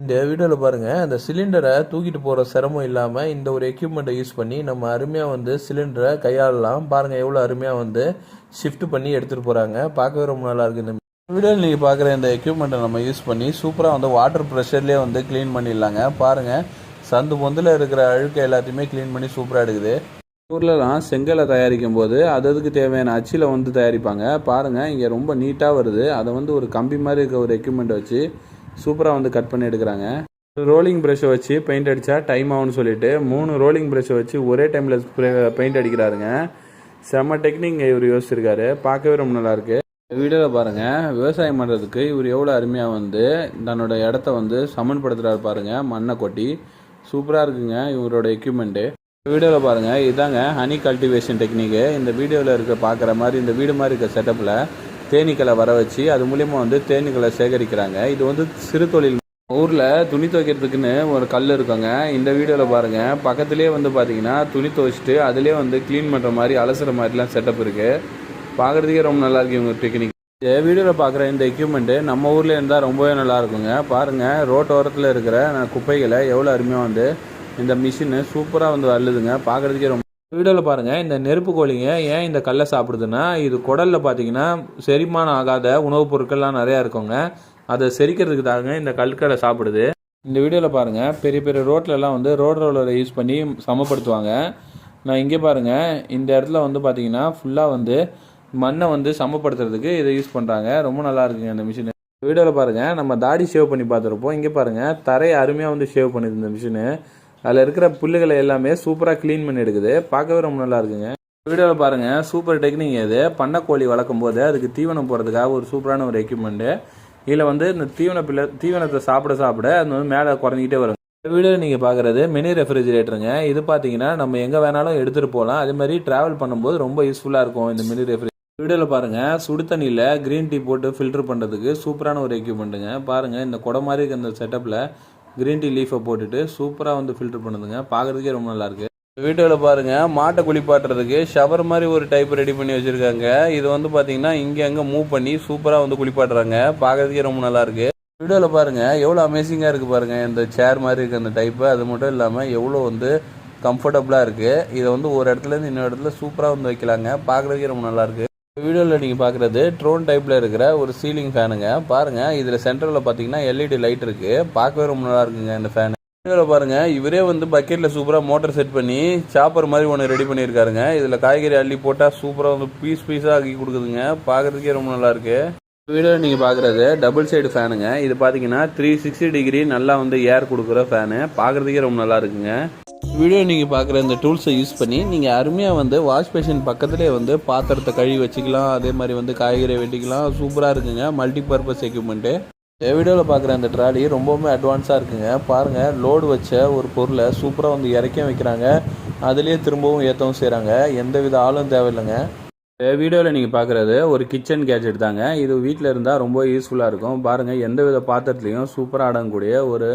இந்த வீடியோவில் பாருங்கள் அந்த சிலிண்டரை தூக்கிட்டு போகிற சிரமம் இல்லாமல் இந்த ஒரு எக்யூப்மெண்ட்டை யூஸ் பண்ணி நம்ம அருமையாக வந்து சிலிண்டரை கையாளலாம். பாருங்கள் எவ்வளோ அருமையாக வந்து ஷிஃப்ட் பண்ணி எடுத்துகிட்டு போகிறாங்க பார்க்கவே ரொம்ப நல்லா இருக்குது இந்த வீடியோவில் நீங்கள் பார்க்குற இந்த எக்யூப்மெண்ட்டை நம்ம யூஸ் பண்ணி சூப்பராக வந்து வாட்டர் ப்ரெஷர்லேயே வந்து க்ளீன் பண்ணிடலாங்க. பாருங்கள் சந்து பொந்தில் இருக்கிற அழுக்கை எல்லாத்தையுமே க்ளீன் பண்ணி சூப்பராக எடுக்குது. ஊர்லலாம் செங்கலை தயாரிக்கும் போது அது அதுக்கு தேவையான அச்சில் வந்து தயாரிப்பாங்க? பாருங்கள் இங்கே ரொம்ப நீட்டாக வருது. அதை வந்து ஒரு கம்பி மாதிரி இருக்க ஒரு எக்யூப்மெண்ட் வச்சு சூப்பராக வந்து கட் பண்ணி எடுக்கிறாங்க. ரோலிங் ப்ரஷ்ஷை வச்சு பெயிண்ட் அடித்தா டைம் ஆகும்னு சொல்லிட்டு மூணு ரோலிங் ப்ரஷ்ஷை வச்சு ஒரே டைமில் பெயிண்ட் அடிக்கிறாருங்க. செம்ம டெக்னிக் இவர் யோசிச்சிருக்காரு. பார்க்கவே ரொம்ப நல்லாயிருக்கு வீடியோவில் பாருங்கள் விவசாயம் பண்ணுறதுக்கு இவர் எவ்வளோ அருமையாக வந்து தன்னோட இடத்த வந்து சமன்படுத்துகிறாரு பாருங்கள் மண்ணை கொட்டி சூப்பராக இருக்குங்க இவரோட எக்யூப்மெண்ட்டு வீடியோவில் பாருங்கள் இதாங்க ஹனி கல்டிவேஷன் டெக்னிக்கு இந்த வீடியோவில் இருக்க பார்க்குற மாதிரி இந்த வீடு மாதிரி இருக்க செட்டப்பில் தேனீக்களை வர வச்சு அது மூலிமா வந்து தேனீக்களை சேகரிக்கிறாங்க. இது வந்து சிறு தொழில். ஊரில் துணி துவைக்கிறதுக்குன்னு ஒரு கல் இருக்குங்க. இந்த வீடியோவில் பாருங்கள் பக்கத்துலேயே வந்து பார்த்தீங்கன்னா துணி துவைச்சிட்டு அதிலே வந்து க்ளீன் பண்ணுற மாதிரி அலசுற மாதிரிலாம் செட்டப் இருக்குது பார்க்குறதுக்கே ரொம்ப நல்லா இருக்குது இவங்க டெக்னிக் இந்த வீடியோவில் பார்க்குற இந்த எக்யூப்மெண்ட்டு நம்ம ஊரில் இருந்தால் ரொம்பவே நல்லா இருக்குங்க. பாருங்கள் ரோட்டோரத்தில் இருக்கிற குப்பைகளை எவ்வளோ அருமையாக வந்து இந்த மிஷினு சூப்பராக வந்து அள்ளுதுங்க. பார்க்குறதுக்கே ரொம்ப வீடியோவில் பாருங்கள் இந்த நெருப்பு கோழிங்க ஏன் இந்த கல்லை சாப்பிடுதுன்னா இது குடலில் பார்த்தீங்கன்னா செரிமானம் ஆகாத உணவுப் பொருட்கள்லாம் நிறையா இருக்குங்க. அதை செரிக்கிறதுக்கு தாங்க இந்த கல்கடை சாப்பிடுது. இந்த வீடியோவில் பாருங்கள் பெரிய பெரிய ரோட்லலாம் வந்து ரோட் ரோலரை யூஸ் பண்ணி சமப்படுத்துவாங்க. நான் இங்கே பாருங்கள் இந்த இடத்துல வந்து பார்த்தீங்கன்னா ஃபுல்லாக வந்து மண்ணை வந்து சமப்படுத்துறதுக்கு இதை யூஸ் பண்ணுறாங்க ரொம்ப நல்லா இருக்குங்க இந்த மிஷின் வீடியோவில் பாருங்கள் நம்ம தாடி ஷேவ் பண்ணி பார்த்துருப்போம். இங்கே பாருங்கள் தரையை அருமையாக வந்து ஷேவ் பண்ணுது இந்த மிஷினு அதில் இருக்கிற புல்லுகளை எல்லாமே சூப்பராக க்ளீன் பண்ணி எடுக்குது. பார்க்கவே ரொம்ப நல்லா இருக்குங்க. வீடியோவில் பாருங்கள் சூப்பர் டெக்னிக் இது. பண்ணக்கோழி வளர்க்கும் போது அதுக்கு தீவனம் போகிறதுக்காக ஒரு சூப்பரான ஒரு எக்யூப்மெண்ட்டு இதில் வந்து இந்த தீவன பிள்ளை தீவனத்தை சாப்பிட சாப்பிட அது வந்து மேலே குறைஞ்சிக்கிட்டே வரும். இந்த வீடியோவில் நீங்கள் பார்க்குறது மினி ரெஃப்ரிஜிரேட்டருங்க இது பார்த்தீங்கன்னா நம்ம எங்கே வேணாலும் எடுத்துகிட்டு போகலாம் அதே மாதிரி ட்ராவல் பண்ணும்போது ரொம்ப யூஸ்ஃபுல்லாக இருக்கும் இந்த மினி ரெஃப்ரி வீடியோவில் பாருங்கள் சுடு தண்ணியில் க்ரீன் டீ போட்டு ஃபில்டர் பண்ணுறதுக்கு சூப்பரான ஒரு எக்யூப்மெண்ட்டுங்க பாருங்கள் இந்த குடம் மாதிரி இருக்க இந்த செட்டப்பில் க்ரீன் டீ லீஃபை போட்டுட்டு சூப்பராக வந்து ஃபில்டர் பண்ணுதுங்க. பார்க்குறதுக்கே ரொம்ப நல்லாயிருக்கு வீடியோவில் பாருங்கள் மாட்டை குளிப்பாட்டுறதுக்கு ஷவர் மாதிரி ஒரு டைப் ரெடி பண்ணி வச்சுருக்காங்க. இது வந்து பார்த்தீங்கன்னா இங்கே அங்கே மூவ் பண்ணி சூப்பராக வந்து குளிப்பாட்டுறாங்க. பார்க்குறதுக்கே ரொம்ப நல்லாயிருக்கு வீடியோவில் பாருங்கள் எவ்வளோ அமேசிங்காக இருக்குது பாருங்கள் இந்த சேர் மாதிரி இருக்க அந்த டைப்பு அது மட்டும் இல்லாமல் எவ்வளோ வந்து கம்ஃபர்டபுளாக இருக்குது இதை வந்து ஒரு இடத்துலேருந்து இன்னொரு இடத்துல சூப்பராக வந்து வைக்கலாங்க. பார்க்குறதுக்கே ரொம்ப நல்லாயிருக்கு வீடியோவில் நீங்கள் பார்க்குறது ட்ரோன் டைப்பில் இருக்கிற ஒரு சீலிங் ஃபேனுங்க பாருங்கள் இதில் சென்டரில் பார்த்தீங்கன்னா எல்இடி லைட் இருக்குது பார்க்கவே ரொம்ப நல்லா இருக்குங்க இந்த ஃபேன் வீடியோவில் பாருங்கள் இவரே வந்து பக்கெட்டில் சூப்பராக மோட்டர் செட் பண்ணி சாப்பர் மாதிரி ஒன்று ரெடி பண்ணியிருக்காருங்க. இதில் காய்கறி அள்ளி போட்டால் சூப்பராக வந்து பீஸ் பீஸாக ஆக்கி கொடுக்குதுங்க. பார்க்குறதுக்கே ரொம்ப நல்லா இருக்கு. வீடியோவில் நீங்கள் பார்க்குறது டபுள் சைடு ஃபேனுங்க இது பார்த்தீங்கன்னா த்ரீ சிக்ஸ்டி டிகிரி நல்லா வந்து ஏர் கொடுக்குற ஃபேனு பார்க்குறதுக்கே ரொம்ப நல்லா இருக்குங்க. வீடியோ நீங்கள் பார்க்குற இந்த டூல்ஸை யூஸ் பண்ணி நீங்கள் அருமையாக வந்து வாஷ் பேஷன் பக்கத்துலேயே வந்து பாத்திரத்தை கழுவி வச்சுக்கலாம். அதே மாதிரி வந்து காய்கறி வெட்டிக்கலாம். சூப்பராக இருக்குங்க. மல்டி பர்பஸ் எக்யூப்மெண்ட்டு இந்த வீடியோவில் பார்க்குற அந்த ட்ராலி ரொம்பவுமே அட்வான்ஸாக இருக்குங்க. பாருங்கள் லோடு வச்ச ஒரு பொருளை சூப்பராக வந்து இறக்கியும் வைக்கிறாங்க. அதுலேயே திரும்பவும் ஏற்றவும் செய்கிறாங்க எந்த வித ஆளும் தேவையில்லைங்க. இந்த வீடியோவில் நீங்கள் பார்க்குறது ஒரு கிச்சன் கேஜெட் தாங்க. இது வீட்டில் இருந்தால் ரொம்ப யூஸ்ஃபுல்லாக இருக்கும். பாருங்கள் எந்த வித பாத்திரத்துலையும் சூப்பராக அடங்கக்கூடிய ஒரு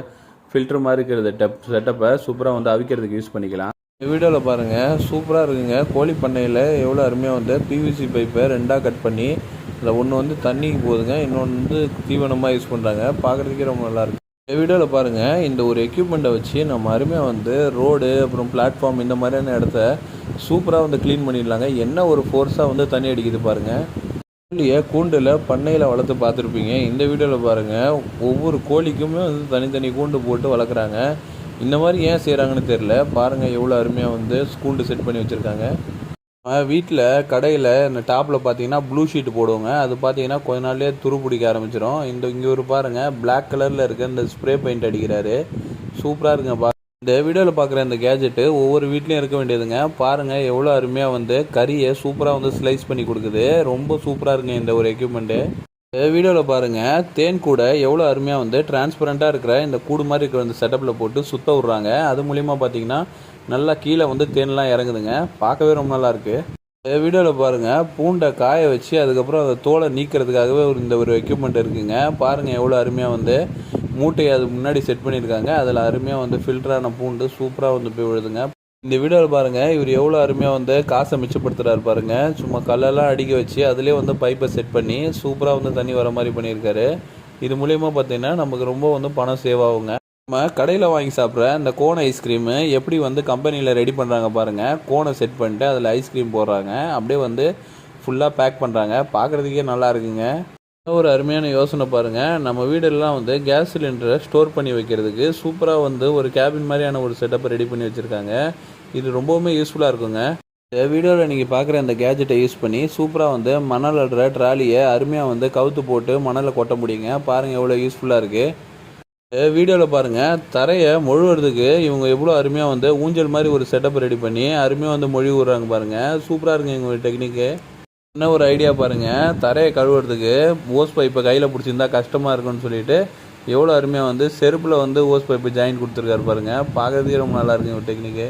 ஃபில்ட்ரு மாதிரி இருக்கிறது டெப் செட்டப்பை சூப்பராக வந்து அவிக்கிறதுக்கு யூஸ் பண்ணிக்கலாம். இந்த வீடியோவில் பாருங்கள் சூப்பராக இருக்குங்க. கோழி பண்ணையில் எவ்வளோ அருமையாக வந்து பிவிசி பைப்பை ரெண்டாக கட் பண்ணி அதில் ஒன்று வந்து தண்ணிக்கு போகுதுங்க இன்னொன்று வந்து தீவனமாக யூஸ் பண்ணுறாங்க பார்க்குறதுக்கே ரொம்ப நல்லாயிருக்கு இந்த வீடியோவில் பாருங்கள் இந்த ஒரு எக்யூப்மெண்ட்டை வச்சு நம்ம அருமையாக வந்து ரோடு அப்புறம் பிளாட்ஃபார்ம் இந்த மாதிரியான இடத்த சூப்பராக வந்து க்ளீன் பண்ணிடலாங்க. என்ன ஒரு ஃபோர்ஸாக வந்து தண்ணி அடிக்குது பாருங்கள் கோழியை கூண்டில் பண்ணையில் வளர்த்து பார்த்துருப்பீங்க. இந்த வீடியோவில் பாருங்கள் ஒவ்வொரு கோழிக்குமே வந்து தனித்தனி கூண்டு போட்டு வளர்க்குறாங்க. இந்த மாதிரி ஏன் செய்கிறாங்கன்னு தெரில பாருங்கள் எவ்வளோ அருமையாக வந்து கூண்டு செட் பண்ணி வச்சுருக்காங்க. வீட்டில் கடையில் இந்த டாப்பில் பார்த்தீங்கன்னா ப்ளூ ஷீட் போடுவோங்க. அது பார்த்தீங்கன்னா கொஞ்ச நாள்லேயே துரு பிடிக்க ஆரம்பிச்சிடும் இந்த இங்கே ஒரு பாருங்கள் பிளாக் கலரில் இருக்க இந்த ஸ்ப்ரே பெயிண்ட் அடிக்கிறாரு. சூப்பராக இருக்குங்க பா இந்த வீடியோவில் பார்க்குற இந்த கேஜெட்டு ஒவ்வொரு வீட்லேயும் இருக்க வேண்டியதுங்க. பாருங்கள் எவ்வளோ அருமையாக வந்து கறியை சூப்பராக வந்து ஸ்லைஸ் பண்ணி கொடுக்குது. ரொம்ப சூப்பராக இருக்குங்க இந்த ஒரு எக்யூப்மெண்ட்டு இந்த வீடியோவில் பாருங்கள் தேன் கூடை எவ்வளோ அருமையாக வந்து டிரான்ஸ்பரண்ட்டாக இருக்கிற இந்த கூடு மாதிரி இருக்கிற இந்த செட்டப்பில் போட்டு சுத்த விட்றாங்க. அது மூலிமா பார்த்தீங்கன்னா நல்லா கீழே வந்து தேன்லாம் இறங்குதுங்க. பார்க்கவே ரொம்ப நல்லா இருக்குது இந்த வீடியோவில் பாருங்கள் பூண்டை காய வச்சு அதுக்கப்புறம் அதை தோலை நீக்கிறதுக்காகவே ஒரு இந்த ஒரு எக்யூப்மெண்ட் இருக்குதுங்க பாருங்கள் எவ்வளோ அருமையாக வந்து மூட்டையை அது முன்னாடி செட் பண்ணியிருக்காங்க. அதில் அருமையாக வந்து ஃபில்டரான பூண்டு சூப்பராக வந்து போய் விழுதுங்க. இந்த வீடியோவில் பாருங்கள் இவர் எவ்வளோ அருமையாக வந்து காசை மிச்சப்படுத்துறாரு பாருங்கள் சும்மா கல்லெல்லாம் அடிக்க வச்சு அதுலேயே வந்து பைப்பை செட் பண்ணி சூப்பராக வந்து தண்ணி வர மாதிரி பண்ணியிருக்காரு. இது மூலயமா பார்த்தீங்கன்னா நமக்கு ரொம்ப வந்து பணம் சேவ் ஆகுங்க. நம்ம கடையில் வாங்கி சாப்பிட்ற இந்த கோன் ஐஸ்கிரீமு எப்படி வந்து கம்பெனியில் ரெடி பண்ணுறாங்க பாருங்கள் கோனை செட் பண்ணிட்டு அதில் ஐஸ்கிரீம் போடுறாங்க. அப்படியே வந்து ஃபுல்லாக பேக் பண்ணுறாங்க பார்க்குறதுக்கே நல்லா இருக்குங்க. ஒரு அருமையான யோசனை பாருங்கள் நம்ம வீடெல்லாம் வந்து கேஸ் சிலிண்டரை ஸ்டோர் பண்ணி வைக்கிறதுக்கு சூப்பராக வந்து ஒரு கேபின் மாதிரியான ஒரு செட்டப்பை ரெடி பண்ணி வச்சுருக்காங்க. இது ரொம்பவுமே யூஸ்ஃபுல்லாக இருக்குங்க. இந்த வீடியோவில் நீங்கள் பார்க்குற இந்த கேஜெட்டை யூஸ் பண்ணி சூப்பராக வந்து மணல் அடுற ட்ராலியை அருமையாக வந்து கவுத்து போட்டு மணலை கொட்ட முடியுங்க. பாருங்கள் எவ்வளோ யூஸ்ஃபுல்லாக இருக்குது வீடியோவில் பாருங்கள் தரையை மொழுவுறதுக்கு இவங்க எவ்வளோ அருமையாக வந்து ஊஞ்சல் மாதிரி ஒரு செட்டப் ரெடி பண்ணி அருமையாக வந்து மொழி விடுறாங்க பாருங்கள் சூப்பராக இருக்குங்க இவங்க டெக்னிக்கு என்ன ஒரு ஐடியா பாருங்கள் தரையை கழுவுறதுக்கு ஓஸ் பைப்பை கையில் பிடிச்சிருந்தா கஷ்டமாக இருக்கும்னு சொல்லிட்டு எவ்வளோ அருமையாக வந்து செருப்பில் வந்து ஓஸ் பைப்பு ஜாயின் கொடுத்துருக்காரு பாருங்கள் பார்க்குறதுக்கே ரொம்ப நல்லா இருக்குங்க டெக்னிக்கு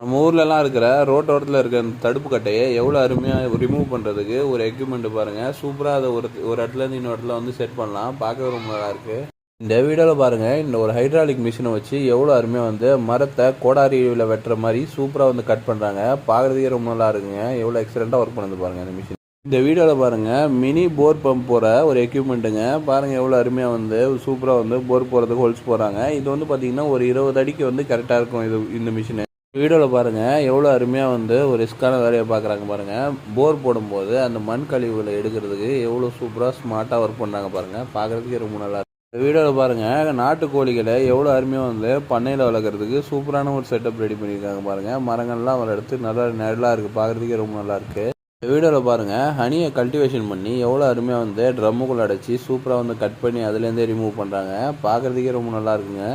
நம்ம ஊர்லலாம் இருக்கிற ரோட்டோரத்தில் இருக்கிற அந்த தடுப்பு கட்டையை எவ்வளோ அருமையாக ரிமூவ் பண்ணுறதுக்கு ஒரு எக்யூப்மெண்ட் பாருங்கள் சூப்பராக அதை ஒரு ஒரு இடத்துலேருந்து இன்னொரு இடத்துல வந்து செட் பண்ணலாம். பார்க்க ரொம்ப நல்லா இருக்குது இந்த வீடியோவில் பாருங்கள் இந்த ஒரு ஹைட்ராலிக் மிஷினை வச்சு எவ்வளோ அருமையாக வந்து மரத்தை கோடாரியில் வெட்டுற மாதிரி சூப்பராக வந்து கட் பண்ணுறாங்க பார்க்குறதுக்கே ரொம்ப நல்லா இருக்குங்க. எவ்வளோ எக்ஸலண்ட்டாக ஒர்க் பண்ணுது பாருங்கள் இந்த மிஷின் இந்த வீடியோவில் பாருங்கள் மினி போர் பம்ப் போகிற ஒரு எக்யூப்மெண்ட்டுங்க பாருங்கள் எவ்வளோ அருமையாக வந்து சூப்பராக வந்து போர் போகிறதுக்கு ஹோல்ஸ் போகிறாங்க இது வந்து பார்த்திங்கன்னா ஒரு இருபது அடிக்கு வந்து கரெக்டாக இருக்கும் இது இந்த மிஷினு வீடியோவில் பாருங்கள் எவ்வளோ அருமையாக வந்து ஒரு ரிஸ்க்கான வேலையை பார்க்குறாங்க பாருங்கள் போர் போடும்போது அந்த மண் கழிவுகளை எடுக்கிறதுக்கு எவ்வளோ சூப்பராக ஸ்மார்ட்டாக ஒர்க் பண்ணுறாங்க பாருங்கள் பார்க்குறதுக்கே ரொம்ப நல்லா இந்த வீடியோவில் பாருங்கள் நாட்டு கோழிகளை எவ்வளோ அருமையாக வந்து பண்ணையில் வளர்க்குறதுக்கு சூப்பரான ஒரு செட்டப் ரெடி பண்ணியிருக்காங்க பாருங்கள் மரங்கள்லாம் வளர்த்து நல்லா நல்லா இருக்குது பார்க்குறதுக்கே ரொம்ப நல்லா இருக்குது இந்த வீடியோவில் பாருங்கள் ஹனியை கல்டிவேஷன் பண்ணி எவ்வளோ அருமையாக வந்து ட்ரம்முக்குள்ளே அடைச்சி சூப்பராக வந்து கட் பண்ணி அதுலேருந்தே ரிமூவ் பண்ணுறாங்க பார்க்குறதுக்கே ரொம்ப நல்லா இருக்குங்க.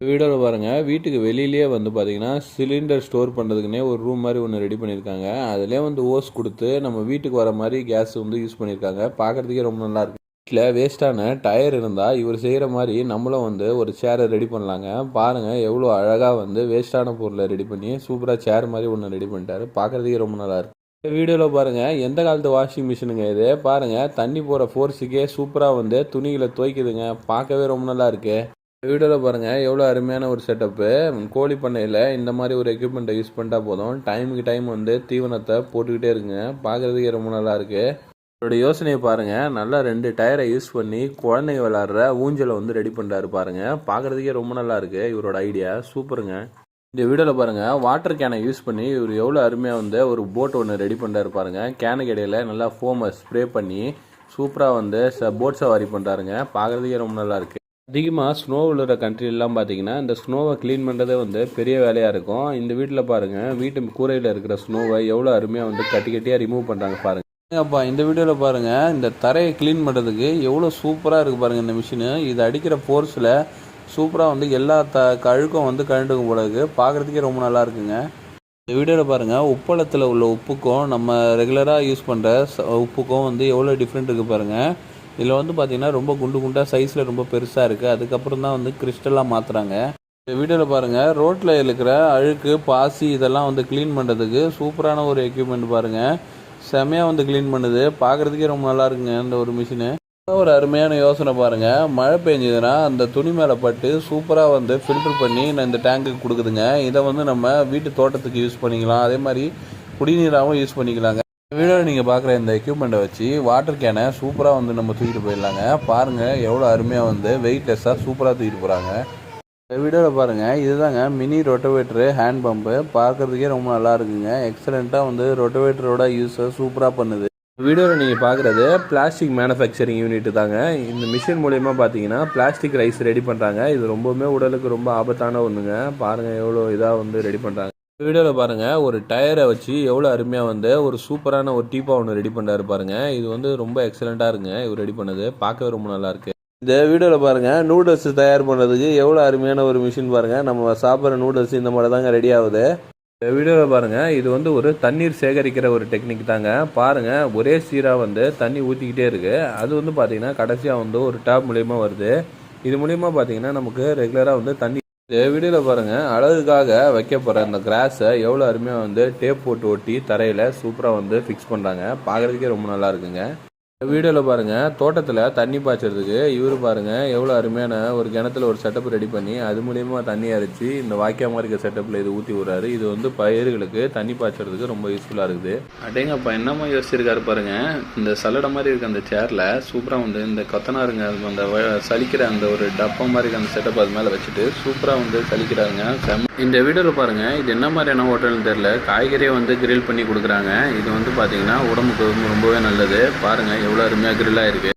வீடியோவில் பாருங்கள் வீட்டுக்கு வெளியிலேயே வந்து பார்த்தீங்கன்னா சிலிண்டர் ஸ்டோர் பண்ணுறதுக்குனே ஒரு ரூம் மாதிரி ஒன்று ரெடி பண்ணியிருக்காங்க அதிலே வந்து ஓஸ் கொடுத்து நம்ம வீட்டுக்கு வர மாதிரி கேஸ் வந்து யூஸ் பண்ணியிருக்காங்க பார்க்குறதுக்கே ரொம்ப நல்லா வீட்டில் வேஸ்ட்டான டயர் இருந்தால் இவர் செய்கிற மாதிரி நம்மளும் வந்து ஒரு சேரை ரெடி பண்ணலாங்க. பாருங்கள் எவ்வளோ அழகாக வந்து வேஸ்ட்டான பொருளை ரெடி பண்ணி சூப்பராக சேர் மாதிரி ஒன்று ரெடி பண்ணிட்டாரு. பார்க்குறதுக்கே ரொம்ப நல்லாயிருக்கு இந்த வீடியோவில் பாருங்கள் எந்த காலத்து வாஷிங் மிஷினுங்க இது? பாருங்கள் தண்ணி போகிற ஃபோர்ஸுக்கே சூப்பராக வந்து துணிகளை துவைக்குதுங்க. பார்க்கவே ரொம்ப நல்லா இருக்குது வீடியோவில் பாருங்கள் எவ்வளோ அருமையான ஒரு செட்டப்பு கோழி பண்ணையில் இந்த மாதிரி ஒரு எக்யூப்மெண்ட்டை யூஸ் பண்ணிட்டா போதும். டைமுக்கு டைம் வந்து தீவனத்தை போட்டுக்கிட்டே இருக்குங்க பார்க்குறதுக்கே ரொம்ப நல்லா இருக்குது இவரோட யோசனையை பாருங்கள் நல்லா ரெண்டு டயரை யூஸ் பண்ணி குழந்தைங்க விளாட்ற ஊஞ்சலை வந்து ரெடி பண்ணுறாரு பாருங்கள் பார்க்குறதுக்கே ரொம்ப நல்லா இருக்குது இவரோட ஐடியா சூப்பருங்க இந்த வீடியோவில் பாருங்கள் வாட்டர் கேனை யூஸ் பண்ணி இவர் எவ்வளோ அருமையாக வந்து ஒரு போட் ஒன்று ரெடி பண்ணுறாரு பாருங்கள் கேனுக்கு இடையில நல்லா ஃபோமை ஸ்ப்ரே பண்ணி சூப்பராக வந்து ச போட் சவாரி பண்ணுறாருங்க பார்க்குறதுக்கே ரொம்ப நல்லாயிருக்கு அதிகமாக ஸ்னோ விழுற கண்ட்ரிலாம் பார்த்தீங்கன்னா இந்த ஸ்னோவை க்ளீன் பண்ணுறதே வந்து பெரிய வேலையாக இருக்கும். இந்த வீட்டில் பாருங்கள் வீட்டு கூரையில் இருக்கிற ஸ்னோவை எவ்வளோ அருமையாக வந்து கட்டி கட்டியாக ரிமூவ் பண்ணுறாங்க பாருங்கள் அப்பா இந்த வீடியோவில் பாருங்கள் இந்த தரையை க்ளீன் பண்ணுறதுக்கு எவ்வளோ சூப்பராக இருக்குது பாருங்கள் இந்த மிஷினு இது அடிக்கிற ஃபோர்ஸில் சூப்பராக வந்து எல்லா த கழுக்கும் வந்து கழண்டுக்கும் போல பார்க்குறதுக்கே ரொம்ப நல்லா இருக்குங்க. இந்த வீடியோவில் பாருங்கள் உப்பளத்தில் உள்ள உப்புக்கும் நம்ம ரெகுலராக யூஸ் பண்ணுற உப்புக்கும் வந்து எவ்வளோ டிஃப்ரெண்ட் இருக்குது பாருங்கள் இதில் வந்து பார்த்திங்கன்னா ரொம்ப குண்டு குண்டாக சைஸில் ரொம்ப பெருசாக இருக்குது அதுக்கப்புறம் தான் வந்து கிறிஸ்டலாக மாற்றுறாங்க இந்த வீடியோவில் பாருங்கள் ரோட்டில் இருக்கிற அழுக்கு பாசி இதெல்லாம் வந்து க்ளீன் பண்ணுறதுக்கு சூப்பரான ஒரு எக்யூப்மெண்ட் பாருங்கள் செமையாக வந்து க்ளீன் பண்ணுது. பார்க்குறதுக்கே ரொம்ப நல்லா இருக்குங்க இந்த ஒரு மிஷினு ஒரு அருமையான யோசனை பாருங்கள் மழை பெஞ்சதுன்னா அந்த துணி மேலே பட்டு சூப்பராக வந்து ஃபில்டர் பண்ணி நான் இந்த டேங்குக்கு கொடுக்குதுங்க. இதை வந்து நம்ம வீட்டு தோட்டத்துக்கு யூஸ் பண்ணிக்கலாம். அதே மாதிரி குடிநீராகவும் யூஸ் பண்ணிக்கலாங்க. வீடியோவில் நீங்கள் பார்க்குற இந்த எக்யூப்மெண்ட்டை வச்சு வாட்டர் கேனை சூப்பராக வந்து நம்ம தூக்கிட்டு போயிடலாங்க. பாருங்கள் எவ்வளோ அருமையாக வந்து வெயிட்லெஸ்ஸாக சூப்பராக தூக்கிட்டு போகிறாங்க இந்த வீடியோவில் பாருங்கள் இதுதாங்க மினி ரொட்டவேட்டரு ஹேண்ட் பம்பு பார்க்குறதுக்கே ரொம்ப நல்லா இருக்குங்க. எக்ஸலண்ட்டாக வந்து ரொட்டவேட்டரோட யூஸை சூப்பராக பண்ணுது. வீடியோவில் நீங்கள் பார்க்குறது பிளாஸ்டிக் மேனுஃபேக்சரிங் யூனிட் தாங்க. இந்த மிஷின் மூலயமா பார்த்தீங்கன்னா பிளாஸ்டிக் ரைஸ் ரெடி பண்ணுறாங்க இது ரொம்பவுமே உடலுக்கு ரொம்ப ஆபத்தான ஒன்றுங்க பாருங்கள் எவ்வளோ இதாக வந்து ரெடி பண்ணுறாங்க வீடியோவில் பாருங்கள் ஒரு டயரை வச்சு எவ்வளோ அருமையாக வந்து ஒரு சூப்பரான ஒரு டீப்பா ஒன்று ரெடி பண்ணுறாரு பாருங்கள் இது வந்து ரொம்ப எக்ஸலண்ட்டாக இருங்க இவர் ரெடி பண்ணது. பார்க்கவே ரொம்ப நல்லாயிருக்கு இந்த வீடியோவில் பாருங்கள் நூடுல்ஸ் தயார் பண்ணுறதுக்கு எவ்வளோ அருமையான ஒரு மிஷின் பாருங்கள் நம்ம சாப்பிட்ற நூடுல்ஸ் இந்த மாதிரி தாங்க ரெடி ஆகுது. இந்த வீடியோவில் பாருங்கள் இது வந்து ஒரு தண்ணீர் சேகரிக்கிற ஒரு டெக்னிக் தாங்க. பாருங்கள் ஒரே சீராக வந்து தண்ணி ஊற்றிக்கிட்டே இருக்குது அது வந்து பார்த்திங்கன்னா கடைசியாக வந்து ஒரு டேப் மூலியமாக வருது. இது மூலியமாக பார்த்தீங்கன்னா நமக்கு ரெகுலராக வந்து தண்ணி இந்த வீடியோவில் பாருங்கள் அழகுக்காக வைக்க போகிற அந்த கிராஸை எவ்வளோ அருமையாக வந்து டேப் போட்டு ஒட்டி தரையில் சூப்பராக வந்து ஃபிக்ஸ் பண்ணுறாங்க பார்க்குறதுக்கே ரொம்ப நல்லா இருக்குங்க. வீடியோவில் பாருங்கள் தோட்டத்தில் தண்ணி பாய்ச்சறதுக்கு இவர் பாருங்கள் எவ்வளோ அருமையான ஒரு கிணத்துல ஒரு செட்டப் ரெடி பண்ணி அது மூலியமாக தண்ணி அரைச்சி இந்த வாய்க்காம இருக்க செட்டப்பில் இது ஊற்றி விடுறாரு. இது வந்து பயிர்களுக்கு தண்ணி பாய்ச்சறதுக்கு ரொம்ப யூஸ்ஃபுல்லாக இருக்குது. அடேங்கப்பா என்னம்மா யோசிச்சிருக்காரு பாருங்க இந்த சலடை மாதிரி இருக்க அந்த சேரில் சூப்பராக வந்து இந்த கொத்தனாருங்க அந்த வ- சலிக்கிற அந்த ஒரு டப்பா மாதிரி இருக்க அந்த செட்டப் அது மேலே வச்சுட்டு சூப்பராக வந்து சலிக்கிறாருங்க இந்த வீடியோவில் பாருங்க இது என்ன மாதிரியான ஹோட்டல்னு தெரியல காய்கறியை வந்து கிரில் பண்ணி கொடுக்குறாங்க. இது வந்து பார்த்தீங்கன்னா உடம்புக்கு ரொம்பவே நல்லது. பாருங்க எவ்வளோ அருமையாக கிரில்லாக இருக்குது